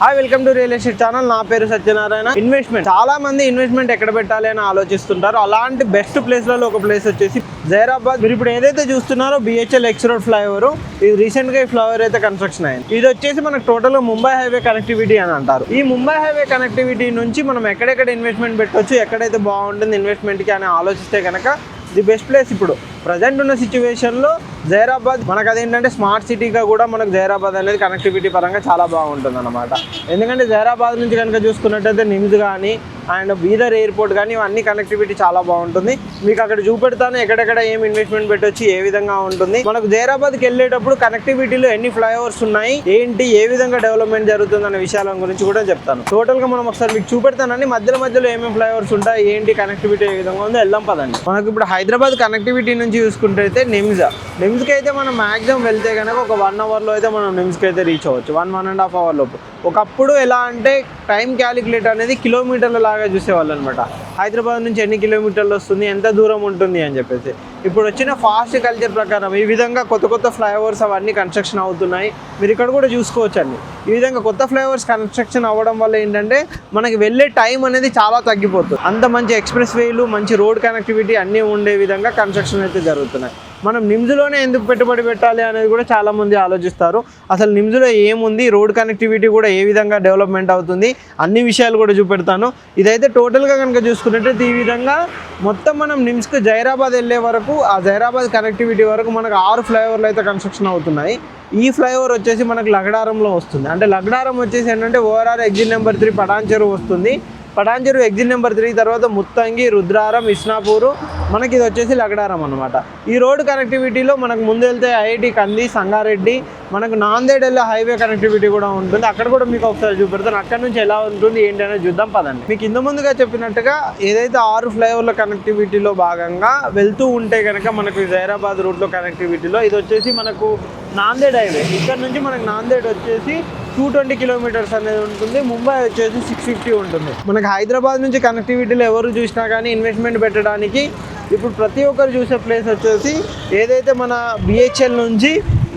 Hi welcome to real estate channel నా పేరు Satyanarayana. Investment చాలా మంది ఇన్వెస్ట్మెంట్ ఎక్కడ పెట్టాలి అని ఆలోచిస్తుంటారు. అలాంటి బెస్ట్ ప్లేస్లలో ఒక ప్లేస్ వచ్చేసి జైరాబాద్. మీరు ఇప్పుడు ఏదైతే చూస్తున్నారో బిహెచ్ఎల్ ఎక్స్ రోడ్ ఫ్లైఓవర్ ఇది రీసెంట్గా ఈ ఫ్లైఓవర్ అయితే కన్స్ట్రక్షన్ అయింది. ఇది వచ్చేసి మనకు టోటల్గా ముంబై హైవే కనెక్టివిటీ అని అంటారు. ఈ ముంబై హైవే కనెక్టివిటీ నుంచి మనం ఎక్కడెక్కడ ఇన్వెస్ట్మెంట్ పెట్టొచ్చు ఎక్కడైతే బాగుంటుంది ఇన్వెస్ట్మెంట్కి అని ఆలోచిస్తే కనుక ది బెస్ట్ ప్లేస్ ఇప్పుడు ప్రజెంట్ ఉన్న సిచ్యువేషన్లో జైరాబాద్ మనకు అదేంటంటే స్మార్ట్ సిటీగా కూడా మనకు జైరాబాద్ అనేది కనెక్టివిటీ పరంగా చాలా బాగుంటుంది అనమాట ఎందుకంటే జైరాబాద్ నుంచి కనుక చూసుకున్నట్టయితే నిమ్స్ కానీ అండ్ బీదర్ ఎయిర్పోర్ట్ కానీ ఇవన్నీ కనెక్టివిటీ చాలా బాగుంటుంది. మీకు అక్కడ చూపెడతాను ఎక్కడెక్కడ ఏం ఇన్వెస్ట్మెంట్ పెట్టొచ్చు ఏ విధంగా ఉంటుంది. మనకు జైరాబాద్కి వెళ్ళేటప్పుడు కనెక్టివిటీలో ఎన్ని ఫ్లైఓవర్స్ ఉన్నాయి ఏంటి ఏ విధంగా డెవలప్మెంట్ జరుగుతుంది అనే విషయాల గురించి కూడా చెప్తాను. టోటల్గా మనం ఒకసారి మీకు చూపెడతానండి. మధ్యలో మధ్యలో ఏమేమి ఫ్లైఓవర్స్ ఉంటాయి ఏంటి కనెక్టివిటీ ఏ విధంగా ఉందో వెళ్దాం పదండి. మనకి ఇప్పుడు హైదరాబాద్ కనెక్టివిటీ నుంచి చూసుకుంటే నిమ్జా నిమ్స్ నిమ్స్కి అయితే మనం మాక్సిమం వెళ్తే కనుక ఒక వన్ అవర్లో అయితే మనం నిమ్స్కి అయితే రీచ్ అవ్వచ్చు. One one and half hour లోపు. ఒకప్పుడు ఎలా అంటే టైం క్యాలిక్యులేట్ అనేది కిలోమీటర్ల లాగా చూసేవాళ్ళు అనమాట హైదరాబాద్ నుంచి ఎన్ని కిలోమీటర్లు వస్తుంది ఎంత దూరం ఉంటుంది అని చెప్పేసి. ఇప్పుడు వచ్చిన ఫాస్ట్ కల్చర్ ప్రకారం ఈ విధంగా కొత్త కొత్త ఫ్లైఓవర్స్ అవన్నీ కన్స్ట్రక్షన్ అవుతున్నాయి. మీరు ఇక్కడ కూడా చూసుకోవచ్చు అండి ఈ విధంగా కొత్త ఫ్లైఓవర్స్ కన్స్ట్రక్షన్ అవ్వడం వల్ల ఏంటంటే మనకి వెళ్ళే టైం అనేది చాలా తగ్గిపోతుంది. అంత మంచి ఎక్స్ప్రెస్ వేలు మంచి రోడ్ కనెక్టివిటీ అన్నీ ఉండే విధంగా కన్స్ట్రక్షన్ అయితే జరుగుతున్నాయి. మనం నిమ్స్లోనే ఎందుకు పెట్టుబడి పెట్టాలి అనేది కూడా చాలామంది ఆలోచిస్తారు. అసలు నిమ్స్లో ఏముంది? రోడ్ కనెక్టివిటీ కూడా ఏ విధంగా డెవలప్మెంట్ అవుతుంది? అన్ని విషయాలు కూడా చూపెడతాను. ఇదైతే టోటల్గా కనుక చూసుకున్నట్టయితే ఈ విధంగా మొత్తం మనం నిమ్స్కి జైరాబాద్ వెళ్ళే వరకు ఆ జైరాబాద్ కనెక్టివిటీ వరకు మనకు ఆరు ఫ్లైఓవర్లు అయితే కన్స్ట్రక్షన్ అవుతున్నాయి. ఈ ఫ్లైఓవర్ వచ్చేసి మనకు లగడారంలో వస్తుంది. అంటే లగడారం వచ్చేసి ఏంటంటే ORR exit number three Patancheru వస్తుంది. పటాంజరు ఎగ్జిట్ నెంబర్ త్రీ తర్వాత ముత్తంగి రుద్రారం ఇస్నాపూరు మనకి ఇది వచ్చేసి లగడారం అనమాట ఈ రోడ్ కనెక్టివిటీలో మనకు ముందు వెళ్తే ఐఐటి కంది సంగారెడ్డి మనకు నాందేడ్ వెళ్ళే హైవే కనెక్టివిటీ కూడా ఉంటుంది. అక్కడ కూడా మీకు ఒకసారి చూపెడతాను. అక్కడ నుంచి ఎలా ఉంటుంది ఏంటి అనేది చూద్దాం పదండి. మీకు ఇంత ముందుగా చెప్పినట్టుగా ఏదైతే ఆరు ఫ్లైఓవర్ల కనెక్టివిటీలో భాగంగా వెళ్తూ ఉంటే కనుక మనకు జైరాబాద్ రూట్లో కనెక్టివిటీలో ఇది వచ్చేసి మనకు నాందేడ్ హైవే ఇక్కడ నుంచి మనకు నాందేడ్ వచ్చేసి టూ ట్వంటీ కిలోమీటర్స్ అనేది ఉంటుంది. ముంబై వచ్చేసి సిక్స్ ఫిఫ్టీ ఉంటుంది. మనకి హైదరాబాద్ నుంచి కనెక్టివిటీలో ఎవరు చూసినా కానీ ఇన్వెస్ట్మెంట్ పెట్టడానికి ఇప్పుడు ప్రతి ఒక్కరు చూసే ప్లేస్ వచ్చేసి ఏదైతే మన బిహెచ్ఎల్ నుంచి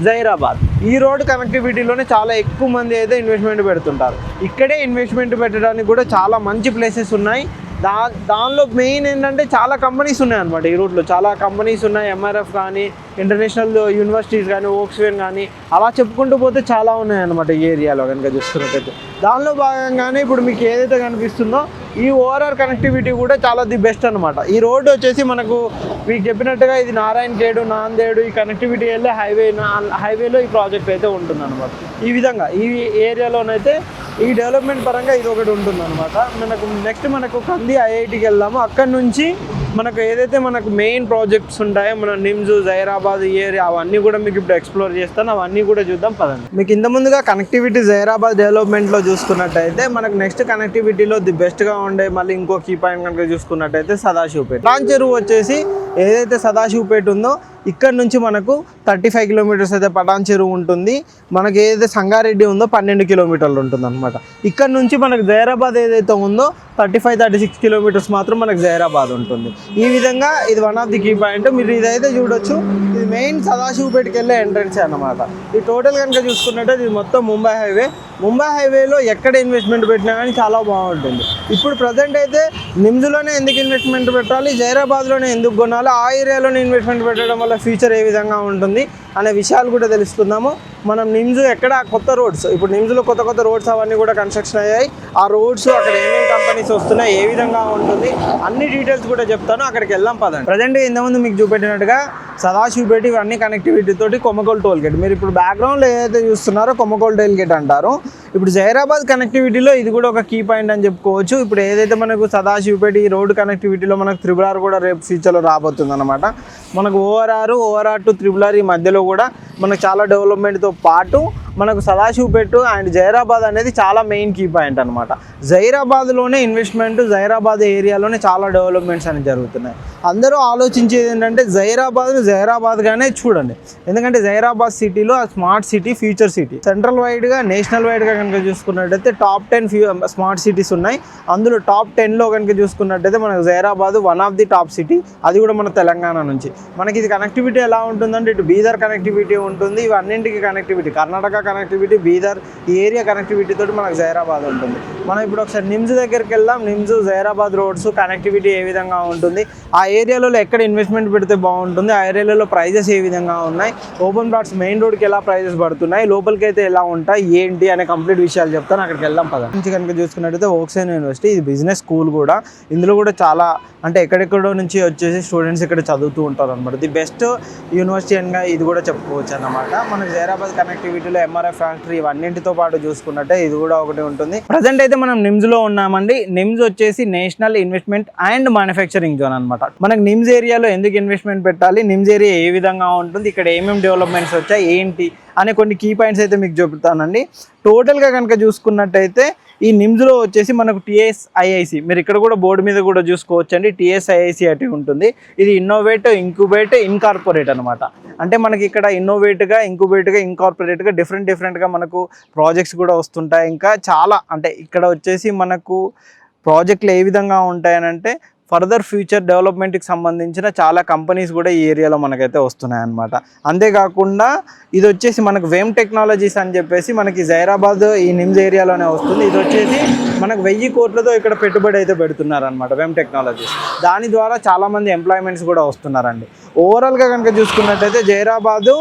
జైరాబాద్ ఈ రోడ్ కనెక్టివిటీలోనే చాలా ఎక్కువ మంది అయితే ఇన్వెస్ట్మెంట్ పెడుతుంటారు. ఇక్కడే ఇన్వెస్ట్మెంట్ పెట్టడానికి కూడా చాలా మంచి ప్లేసెస్ ఉన్నాయి. దా దానిలో మెయిన్ ఏంటంటే చాలా కంపెనీస్ ఉన్నాయి అనమాట ఈ రూట్లో చాలా కంపెనీస్ ఉన్నాయి. ఎంఆర్ఎఫ్ కానీ ఇంటర్నేషనల్ యూనివర్సిటీస్ కానీ ఓక్స్వేన్ కానీ అలా చెప్పుకుంటూ పోతే చాలా ఉన్నాయి అనమాట ఈ ఏరియాలో కనుక చూస్తున్నట్టయితే. దానిలో భాగంగానే ఇప్పుడు మీకు ఏదైతే కనిపిస్తుందో ఈ ఓవరాల్ కనెక్టివిటీ కూడా చాలా ది బెస్ట్ అనమాట ఈ రోడ్డు వచ్చేసి మనకు మీకు చెప్పినట్టుగా ఇది నారాయణ గేడు నాందేడు ఈ కనెక్టివిటీ వెళ్ళే హైవే హైవేలో ఈ ప్రాజెక్ట్ అయితే ఉంటుంది అనమాట ఈ విధంగా ఈ ఏరియాలోనైతే ఈ డెవలప్మెంట్ పరంగా ఇది ఒకటి ఉంటుంది అనమాట మనకు నెక్స్ట్ మనకు కంది ఐఐటికి వెళ్దాము. అక్కడ నుంచి మనకు ఏదైతే మనకు మెయిన్ ప్రాజెక్ట్స్ ఉంటాయో మన నిమ్స్ జైరాబాద్ ఈ ఏరియా అవన్నీ కూడా మీకు ఇప్పుడు ఎక్స్ప్లోర్ చేస్తాను. అవన్నీ కూడా చూద్దాం పదండి. మీకు ఇంత ముందుగా కనెక్టివిటీ జైరాబాద్ డెవలప్మెంట్లో చూసుకున్నట్టయితే మనకు నెక్స్ట్ కనెక్టివిటీలో ది బెస్ట్గా ఉండే మళ్ళీ ఇంకో కీ పాయింట్ కనుక చూసుకున్నట్టయితే సదాశివపేట. లాంచ్ చెరువు వచ్చేసి ఏదైతే సదాశివపేట ఉందో ఇక్కడ నుంచి మనకు థర్టీ ఫైవ్ కిలోమీటర్స్ అయితే పటాన్ చెరువు ఉంటుంది. మనకి ఏదైతే సంగారెడ్డి ఉందో పన్నెండు కిలోమీటర్లు ఉంటుంది అనమాట ఇక్కడ నుంచి మనకు జైరాబాద్ ఏదైతే ఉందో thirty five thirty six kilometres మాత్రం మనకు జైరాబాద్ ఉంటుంది. ఈ విధంగా ఇది one of the key point మీరు ఇదైతే చూడొచ్చు. ఇది మెయిన్ సదాశివపేటకి వెళ్ళే ఎంట్రన్స్ అనమాట ఈ టోటల్ కనుక చూసుకున్నట్టు ఇది మొత్తం ముంబై హైవే ముంబై హైవేలో ఎక్కడ ఇన్వెస్ట్మెంట్ పెట్టినా కానీ చాలా బాగుంటుంది. ఇప్పుడు ప్రజెంట్ అయితే నిమ్స్లోనే ఎందుకు ఇన్వెస్ట్మెంట్ పెట్టాలి? జైరాబాద్లోనే ఎందుకు కొనాలి? ఆ ఏరియాలోనే ఇన్వెస్ట్మెంట్ పెట్టడం వల్ల ఫ్యూచర్ ఏ విధంగా ఉంటుంది? అనే విషయాలు కూడా తెలుసుకుందాము. మనం నిమ్స్ ఎక్కడ కొత్త రోడ్స్ ఇప్పుడు నిమ్స్లో కొత్త కొత్త రోడ్స్ అవన్నీ కూడా కన్స్ట్రక్షన్ అయ్యాయి. ఆ రోడ్స్ అక్కడ ఏమేమి కంపెనీస్ వస్తున్నాయి ఏ విధంగా ఉంటుంది అన్ని డీటెయిల్స్ కూడా చెప్తాను. అక్కడికి వెళ్దాం పదండి. ప్రజెంట్ ఇంతకుముందు మీకు చూపెట్టినట్టుగా సదాశివపేట ఇవన్నీ కనెక్టివిటీ తోటి కొమ్మకోల్ టోల్ గేట్ మీరు ఇప్పుడు బ్యాక్గ్రౌండ్లో ఏదైతే చూస్తున్నారో కొమ్మకోల్ టోల్ గేట్ అంటారు. ఇప్పుడు జైరాబాద్ కనెక్టివిటీలో ఇది కూడా ఒక కీ పాయింట్ అని చెప్పుకోవచ్చు. ఇప్పుడు ఏదైతే మనకు సదాశివపేట ఈ రోడ్డు కనెక్టివిటీలో మనకు త్రిబులార్ కూడా రేపు ఫ్యూచర్లో రాబోతుంది అనమాట మనకు ఓఆర్ఆర్ ఓఆర్ఆర్ టు త్రిబులార్ ఈ మధ్యలో కూడా మనకు చాలా డెవలప్మెంట్తో పాటు మనకు సదాశివపేట అండ్ జైరాబాద్ అనేది చాలా మెయిన్ కీ పాయింట్ అనమాట జైరాబాద్లోనే ఇన్వెస్ట్మెంట్ జైరాబాద్ ఏరియాలోనే చాలా డెవలప్మెంట్స్ అనేవి జరుగుతున్నాయి. అందరూ ఆలోచించేది ఏంటంటే జైరాబాద్ను జైరాబాద్గానే చూడండి. ఎందుకంటే జైరాబాద్ సిటీలో ఆ smart city future city. Central వైడ్గా నేషనల్ వైడ్గా కనుక చూసుకున్నట్టయితే టాప్ టెన్ స్మార్ట్ సిటీస్ ఉన్నాయి. అందులో టాప్ టెన్లో కనుక చూసుకున్నట్టయితే మనకు Zaheerabad one of the top city. అది కూడా మన తెలంగాణ నుంచి. మనకి ఇది కనెక్టివిటీ ఎలా ఉంటుందంటే ఇటు బీదర్ కనెక్టివిటీ ఉంటుంది ఇవన్నింటికి కనెక్టివిటీ కర్ణాటక కనెక్టివిటీ బీదర్ ఈ ఏరియా కనెక్టివిటీ తోటి మనకు జైరాబాద్ ఉంటుంది. మనం ఇప్పుడు ఒకసారి నిమ్స్ దగ్గరికి వెళ్దాం. నిమ్స్ జైరాబాద్ రోడ్స్ కనెక్టివిటీ ఏ విధంగా ఉంటుంది? ఆ ఏరియాలో ఎక్కడ ఇన్వెస్ట్మెంట్ పెడితే బాగుంటుంది? ఆ ఏరియాలో ప్రైజెస్ ఏ విధంగా ఉన్నాయి? ఓపెన్ ప్లాట్స్ మెయిన్ రోడ్కి ఎలా ప్రైజెస్ పడుతున్నాయి? లోపలికి అయితే ఎలా ఉంటాయి? ఏంటి అనే కంప్లీట్ విషయాలు చెప్తాను. అక్కడికి వెళ్దాం పద. నుంచి కనుక చూసుకున్నట్టయితే ఓక్సైన్ యూనివర్సిటీ ఇది బిజినెస్ స్కూల్ కూడా. ఇందులో కూడా చాలా అంటే ఎక్కడెక్కడో నుంచి వచ్చేసి స్టూడెంట్స్ ఇక్కడ చదువుతూ ఉంటారు అనమాట ది బెస్ట్ యూనివర్సిటీ అనగా ఇది కూడా చెప్పుకోవచ్చు అన్నమాట మన జైరాబాద్ కనెక్టివిటీలో ఎంఆర్ఎఫ్ ఫ్యాక్టరీ ఇవన్నింటితో పాటు చూసుకున్నట్టే ఇది కూడా ఒకటి ఉంటుంది. ప్రజెంట్ అయితే మనం నిమ్స్లో ఉన్నామండి. నిమ్స్ వచ్చేసి national investment and manufacturing zone అనమాట మనకు నిమ్స్ ఏరియాలో ఎందుకు ఇన్వెస్ట్మెంట్ పెట్టాలి? నిమ్స్ ఏరియా ఏ విధంగా ఉంటుంది? ఇక్కడ ఏమేమి డెవలప్మెంట్స్ వచ్చాయి? ఏంటి? అనే కొన్ని కీ పాయింట్స్ అయితే మీకు చెబుతానండి టోటల్గా కనుక చూసుకున్నట్టయితే ఈ నిమ్స్లో వచ్చేసి మనకు టిఎస్ ఐఐసి మీరు ఇక్కడ కూడా బోర్డు మీద కూడా చూసుకోవచ్చు అండి టిఎస్ ఐఐసి అటు ఉంటుంది. ఇది ఇన్నోవేట్ ఇంక్యుబేట్ ఇన్కార్పొరేట్ అనమాట అంటే మనకి ఇక్కడ ఇన్నోవేట్గా ఇంక్యుబేట్గా ఇన్కార్పొరేట్గా డిఫరెంట్ డిఫరెంట్గా మనకు ప్రాజెక్ట్స్ కూడా వస్తుంటాయి. ఇంకా చాలా అంటే ఇక్కడ వచ్చేసి మనకు ప్రాజెక్టులు ఏ విధంగా ఉంటాయనంటే ఫర్దర్ ఫ్యూచర్ డెవలప్మెంట్కి సంబంధించిన చాలా కంపెనీస్ కూడా ఈ ఏరియాలో మనకైతే వస్తున్నాయి అనమాట అంతేకాకుండా ఇది వచ్చేసి మనకు వేమ్ టెక్నాలజీస్ అని చెప్పేసి మనకి జైరాబాద్ ఈ నిమ్స్ ఏరియాలోనే వస్తుంది. ఇది వచ్చేసి మనకు వెయ్యి కోట్లతో ఇక్కడ పెట్టుబడి అయితే పెడుతున్నారు అనమాట వేమ్ టెక్నాలజీస్. దాని ద్వారా చాలామంది ఎంప్లాయ్మెంట్స్ కూడా వస్తున్నారండి. ఓవరాల్గా కనుక చూసుకున్నట్టయితే జైరాబాదు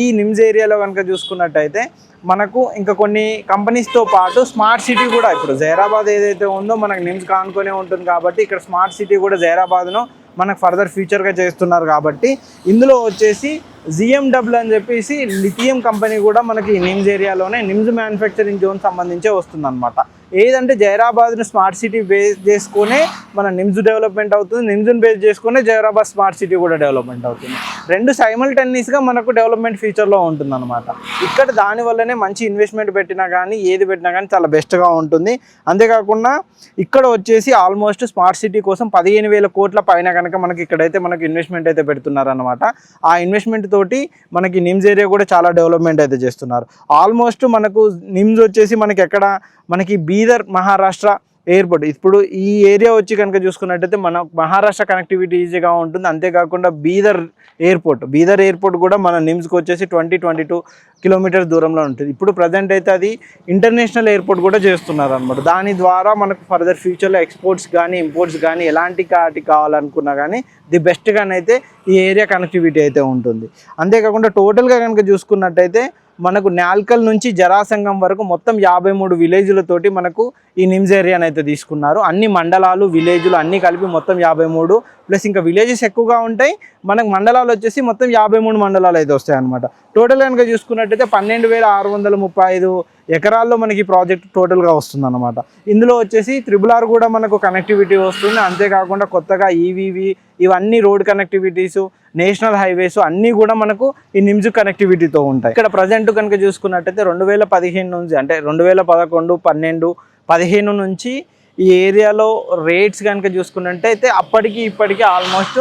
ఈ నిమ్స్ ఏరియాలో కనుక చూసుకున్నట్టయితే మనకు ఇంకా కొన్ని కంపెనీస్తో పాటు స్మార్ట్ సిటీ కూడా ఇప్పుడు జైరాబాద్ ఏదైతే ఉందో మనకు నిమ్స్ కానుకొనే ఉంటుంది కాబట్టి ఇక్కడ స్మార్ట్ సిటీ కూడా జైరాబాద్ను మనకు ఫర్దర్ ఫ్యూచర్గా చేస్తున్నారు కాబట్టి ఇందులో వచ్చేసి జిఎండబ్ల్యూ అని చెప్పేసి లిథియం కంపెనీ కూడా మనకి నిమ్స్ ఏరియాలోనే నిమ్స్ మ్యానుఫ్యాక్చరింగ్ జోన్ సంబంధించే వస్తుంది అనమాట ఏదంటే జైరాబాద్ను స్మార్ట్ సిటీ బేస్ చేసుకునే మన నిమ్స్ డెవలప్మెంట్ అవుతుంది. నిమ్స్ని బేస్ చేసుకునే జైరాబాద్ స్మార్ట్ సిటీ కూడా డెవలప్మెంట్ అవుతుంది. రెండు సైమల్టేనియస్గా మనకు డెవలప్మెంట్ ఫ్యూచర్లో ఉంటుంది అనమాట ఇక్కడ దానివల్లనే మంచి ఇన్వెస్ట్మెంట్ పెట్టినా కానీ ఏది పెట్టినా కానీ చాలా బెస్ట్గా ఉంటుంది. అంతేకాకుండా ఇక్కడ వచ్చేసి ఆల్మోస్ట్ స్మార్ట్ సిటీ కోసం పదిహేను వేల కోట్ల పైన కనుక మనకి ఇక్కడైతే మనకి ఇన్వెస్ట్మెంట్ అయితే పెడుతున్నారు అనమాట ఆ ఇన్వెస్ట్మెంట్ తోటి మనకి నిమ్స్ ఏరియా కూడా చాలా డెవలప్మెంట్ అయితే చేస్తున్నారు. ఆల్మోస్ట్ మనకు నిమ్స్ వచ్చేసి మనకి ఎక్కడ? మనకి బీదర్ మహారాష్ట్ర ఎయిర్పోర్ట్ ఇప్పుడు ఈ ఏరియా వచ్చి కనుక చూసుకున్నట్టయితే మన మహారాష్ట్ర కనెక్టివిటీ ఈజీగా ఉంటుంది. అంతేకాకుండా బీదర్ ఎయిర్పోర్ట్ బీదర్ ఎయిర్పోర్ట్ కూడా మన నిమ్స్కి వచ్చేసి ట్వంటీ ట్వంటీ టూ కిలోమీటర్స్ దూరంలో ఉంటుంది. ఇప్పుడు ప్రజెంట్ అయితే అది ఇంటర్నేషనల్ ఎయిర్పోర్ట్ కూడా చేస్తున్నారు అనమాట దాని ద్వారా మనకు ఫర్దర్ ఫ్యూచర్లో ఎక్స్పోర్ట్స్ కానీ ఇంపోర్ట్స్ కానీ ఎలాంటి కాటి కావాలనుకున్నా కానీ ది బెస్ట్గానైతే ఈ ఏరియా కనెక్టివిటీ అయితే ఉంటుంది. అంతేకాకుండా టోటల్గా కనుక చూసుకున్నట్టయితే మనకు నాల్కల్ నుంచి జరాసంగం వరకు మొత్తం యాభై మూడు విలేజ్లతోటి మనకు ఈ నిమ్స్ ఏరియాని అయితే తీసుకున్నారు. అన్ని మండలాలు విలేజ్లు అన్నీ కలిపి మొత్తం యాభై మూడు. ప్లస్ ఇంకా విలేజెస్ ఎక్కువగా ఉంటాయి. మనకు మండలాలు వచ్చేసి మొత్తం యాభై మూడు మండలాలు అయితే వస్తాయి అనమాట టోటల్ కనుక చూసుకున్నట్టయితే పన్నెండు వేల ఆరు వందల ముప్పై ఐదు ఎకరాల్లో మనకి ప్రాజెక్ట్ టోటల్గా వస్తుంది అనమాట ఇందులో వచ్చేసి త్రిబుల్ ఆర్ కూడా మనకు కనెక్టివిటీ వస్తుంది. అంతేకాకుండా కొత్తగా ఈవీవి ఇవన్నీ రోడ్ కనెక్టివిటీస్ నేషనల్ హైవేస్ అన్నీ కూడా మనకు ఈ నిమ్స్ కనెక్టివిటీతో ఉంటాయి. ఇక్కడ ప్రజెంట్ కనుక చూసుకున్నట్టయితే రెండు వేల పదిహేను నుంచి అంటే రెండు వేల పదకొండు పన్నెండు పదిహేను నుంచి ఈ ఏరియాలో రేట్స్ కనుక చూసుకున్నట్టయితే అప్పటికి ఇప్పటికీ almost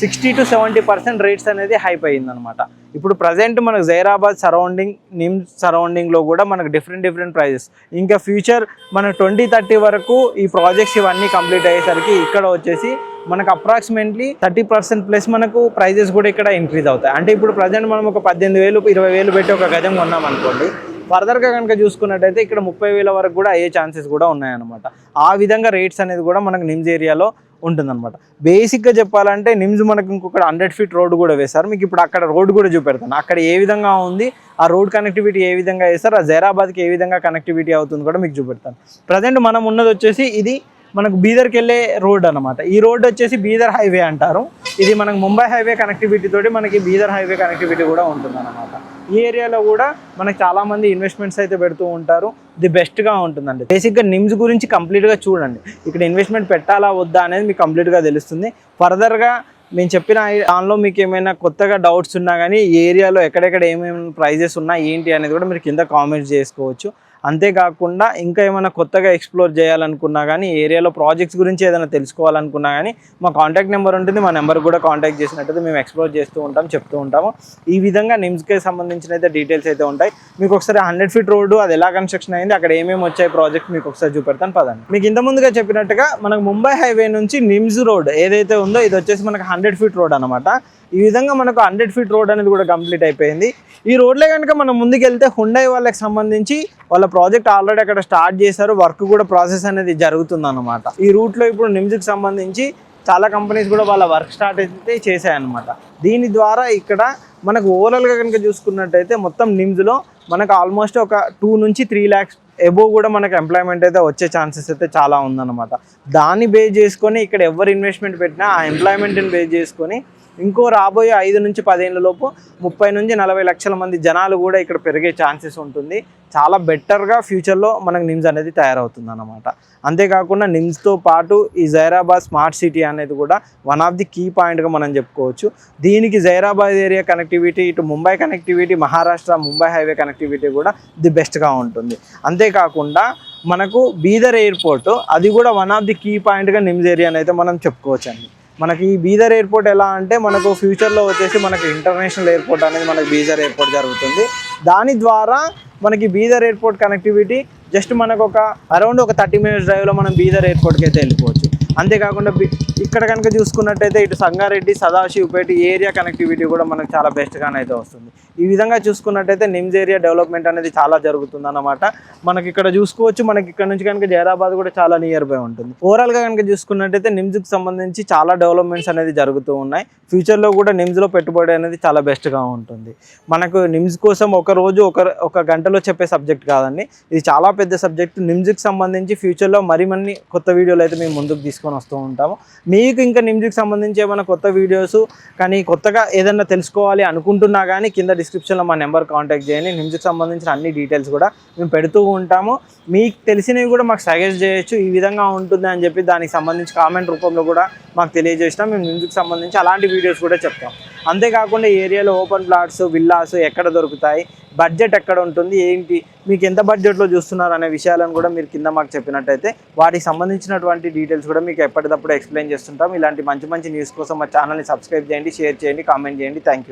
sixty to seventy percent rates అనేది హైప్ అయిందనమాట ఇప్పుడు ప్రజెంట్ మనకు జైరాబాద్ సరౌండింగ్ నిమ్ సరౌండింగ్లో కూడా మనకు డిఫరెంట్ డిఫరెంట్ ప్రైజెస్. ఇంకా ఫ్యూచర్ మన ట్వంటీ థర్టీ వరకు ఈ ప్రాజెక్ట్స్ ఇవన్నీ కంప్లీట్ అయ్యేసరికి ఇక్కడ వచ్చేసి మనకు అప్రాక్సిమేట్లీ థర్టీ పర్సెంట్ ప్లస్ మనకు ప్రైజెస్ కూడా ఇక్కడ ఇంక్రీజ్ అవుతాయి. అంటే ఇప్పుడు ప్రజెంట్ మనం ఒక పద్దెనిమిది వేలు ఇరవై వేలు పెట్టి ఒక గజం కొన్నాం అనుకోండి ఫర్దర్గా కనుక చూసుకున్నట్టయితే ఇక్కడ ముప్పై వేల వరకు కూడా అయ్యే ఛాన్సెస్ కూడా ఉన్నాయన్నమాట. ఆ విధంగా రేట్స్ అనేది కూడా మనకు నిమ్స్ ఏరియాలో ఉంటుందన్నమాట. బేసిక్గా చెప్పాలంటే నిమ్స్ మనకు ఇంకొక హండ్రెడ్ ఫీట్ రోడ్ కూడా వేశారు. మీకు ఇప్పుడు అక్కడ రోడ్ కూడా చూపెడతాను. అక్కడ ఏ విధంగా ఉంది ఆ రోడ్ కనెక్టివిటీ ఏ విధంగా వేస్తారు ఆ జైరాబాద్కి ఏ విధంగా కనెక్టివిటీ అవుతుంది కూడా మీకు చూపెడతాను. ప్రజెంట్ మనం ఉన్నది వచ్చేసి ఇది మనకు బీదర్కి వెళ్ళే రోడ్ అనమాట ఈ రోడ్ వచ్చేసి బీదర్ హైవే అంటారు. ఇది మనకు ముంబై హైవే కనెక్టివిటీ తోటి మనకి బీదర్ హైవే కనెక్టివిటీ కూడా ఉంటుంది అనమాట ఈ ఏరియాలో కూడా మనకు చాలా మంది ఇన్వెస్ట్మెంట్స్ అయితే పెడుతూ ఉంటారు. ది బెస్ట్గా ఉంటుందండి. బేసిక్గా నిమ్స్ గురించి కంప్లీట్గా చూడండి. ఇక్కడ ఇన్వెస్ట్మెంట్ పెట్టాలా వద్దా అనేది మీకు కంప్లీట్గా తెలుస్తుంది. ఫర్దర్గా మేము చెప్పిన దానిలో మీకు ఏమైనా కొత్తగా డౌట్స్ ఉన్నా కానీ ఈ ఏరియాలో ఎక్కడెక్కడ ఏమేమి ప్రైజెస్ ఉన్నాయి ఏంటి అనేది కూడా మీరు కింద కామెంట్స్ చేసుకోవచ్చు. అంతేకాకుండా ఇంకా ఏమైనా కొత్తగా ఎక్స్ప్లోర్ చేయాలనుకున్నా కానీ ఏరియాలో ప్రాజెక్ట్స్ గురించి ఏదైనా తెలుసుకోవాలనుకున్నా కానీ మా కాంటాక్ట్ నెంబర్ ఉంటుంది మా నెంబర్ కూడా కాంటాక్ట్ చేసినట్టయితే మేము ఎక్స్ప్లోర్ చేస్తూ ఉంటాం చెప్తూ ఉంటాము. ఈ విధంగా నిమ్స్కి సంబంధించిన అయితే డీటెయిల్స్ అయితే ఉంటాయి. మీకు ఒకసారి హండ్రెడ్ ఫీట్ రోడ్డు అది ఎలా కన్స్ట్రక్షన్ అయింది అక్కడ ఏమేమి వచ్చాయి ప్రాజెక్ట్ మీకు ఒకసారి చూపెడతాను పదండి. మీకు ఇంత ముందుగా చెప్పినట్టుగా మనకు ముంబై హైవే నుంచి నిమ్స్ రోడ్ ఏదైతే ఉందో ఇది వచ్చేసి మనకు హండ్రెడ్ ఫీట్ రోడ్ అనమాట ఈ విధంగా మనకు హండ్రెడ్ ఫీట్ రోడ్ అనేది కూడా కంప్లీట్ అయిపోయింది. ఈ రోడ్లే కనుక మనం ముందుకెళ్తే హుండై వాళ్ళకి సంబంధించి వాళ్ళ ప్రాజెక్ట్ ఆల్రెడీ అక్కడ స్టార్ట్ చేశారు. వర్క్ కూడా ప్రాసెస్ అనేది జరుగుతుంది అనమాట ఈ రూట్లో ఇప్పుడు నిమ్స్కి సంబంధించి చాలా కంపెనీస్ కూడా వాళ్ళ వర్క్ స్టార్ట్ అయితే చేశాయన్నమాట. దీని ద్వారా ఇక్కడ మనకు ఓవరాల్గా కనుక చూసుకున్నట్టయితే మొత్తం నిమ్స్లో మనకు ఆల్మోస్ట్ ఒక టూ నుంచి త్రీ ల్యాక్స్ ఎబో కూడా మనకు ఎంప్లాయ్మెంట్ అయితే వచ్చే ఛాన్సెస్ అయితే చాలా ఉందన్నమాట. దాన్ని బేస్ చేసుకొని ఇక్కడ ఎవరు ఇన్వెస్ట్మెంట్ పెట్టినా ఆ ఎంప్లాయ్మెంట్ని బేస్ చేసుకొని ఇంకో రాబోయే ఐదు నుంచి పదిహేను లోపు ముప్పై నుంచి నలభై లక్షల మంది జనాలు కూడా ఇక్కడ పెరిగే ఛాన్సెస్ ఉంటుంది. చాలా బెటర్గా ఫ్యూచర్లో మనకు నిమ్స్ అనేది తయారవుతుంది అన్నమాట. అంతేకాకుండా నిమ్స్తో పాటు ఈ జైరాబాద్ స్మార్ట్ సిటీ అనేది కూడా వన్ ఆఫ్ ది కీ పాయింట్గా మనం చెప్పుకోవచ్చు. దీనికి జైరాబాద్ ఏరియా కనెక్టివిటీ ఇటు Mumbai connectivity Maharashtra Mumbai highway connectivity కూడా ది బెస్ట్గా ఉంటుంది. అంతేకాకుండా మనకు బీదర్ ఎయిర్పోర్ట్ అది కూడా వన్ ఆఫ్ ది కీ పాయింట్గా నిమ్స్ ఏరియా అయితే మనం చెప్పుకోవచ్చండి. మనకి బీదర్ ఎయిర్పోర్ట్ ఎలా అంటే మనకు ఫ్యూచర్లో వచ్చేసి మనకి ఇంటర్నేషనల్ ఎయిర్పోర్ట్ అనేది మనకి బీదర్ ఎయిర్పోర్ట్ జరుగుతుంది. దాని ద్వారా మనకి బీదర్ ఎయిర్పోర్ట్ కనెక్టివిటీ జస్ట్ మనకు ఒక అరౌండ్ ఒక థర్టీ మినిట్స్ డ్రైవ్లో మనం బీదర్ ఎయిర్పోర్ట్కి అయితే వెళ్ళిపోవచ్చు. అంతేకాకుండా ఇక్కడ కనుక చూసుకున్నట్టయితే ఇటు సంగారెడ్డి సదాశివపేట ఏరియా కనెక్టివిటీ కూడా మనకు చాలా బెస్ట్గానే అయితే వస్తుంది. ఈ విధంగా చూసుకున్నట్టయితే నిమ్స్ ఏరియా డెవలప్మెంట్ అనేది చాలా జరుగుతుంది అన్నమాట మనకి ఇక్కడ చూసుకోవచ్చు మనకి ఇక్కడ నుంచి కనుక జైరాబాద్ కూడా చాలా నియర్ బై ఉంటుంది. ఓవరాల్గా కనుక చూసుకున్నట్టయితే నిమ్స్కి సంబంధించి చాలా డెవలప్మెంట్స్ అనేది జరుగుతూ ఉన్నాయి. ఫ్యూచర్లో కూడా నిమ్స్లో పెట్టుబడి అనేది చాలా బెస్ట్గా ఉంటుంది. మనకు నిమ్స్ కోసం ఒక రోజు ఒక ఒక గంటలో చెప్పే సబ్జెక్ట్ కాదండి. ఇది చాలా పెద్ద సబ్జెక్ట్ నిమ్స్కి సంబంధించి ఫ్యూచర్లో మరి మన్ని కొత్త వీడియోలు అయితే మేము ముందుకు తీసుకొని వస్తూ ఉంటాము. మీకు ఇంకా నిమ్స్కి సంబంధించి ఏమైనా కొత్త వీడియోస్ కానీ కొత్తగా ఏదైనా తెలుసుకోవాలి అనుకుంటున్నా కానీ కింద డిస్క్రిప్షన్లో మా నెంబర్ కాంటాక్ట్ చేయండి. నిమ్స్కి సంబంధించిన అన్ని డీటెయిల్స్ కూడా మేము పెడుతూ ఉంటాము. మీకు తెలిసినవి కూడా మాకు సజెస్ట్ చేయొచ్చు. ఈ విధంగా ఉంటుంది అని చెప్పి దానికి సంబంధించి కామెంట్ రూపంలో కూడా మాకు తెలియజేసినాం. మేము నిమ్స్కి సంబంధించి అలాంటి వీడియోస్ కూడా చెప్తాం. అంతేకాకుండా ఏరియాలో ఓపెన్ ప్లాట్స్ విల్లాస్ ఎక్కడ దొరుకుతాయి? బడ్జెట్ ఎక్కడ ఉంటుంది? ఏంటి? మీకు ఎంత బడ్జెట్లో చూస్తున్నారు అనే విషయాలను కూడా మీరు కింద మాకు చెప్పినట్టయితే వాటికి సంబంధించినటువంటి డీటెయిల్స్ కూడా మీకు ఎప్పటికప్పుడు ఎక్స్ప్లెయిన్ చేస్తుంటాం. ఇలాంటి మంచి మంచి న్యూస్ కోసం మా ఛానల్ని సబ్స్క్రైబ్ చేయండి షేర్ చేయండి కామెంట్ చేయండి. Thank you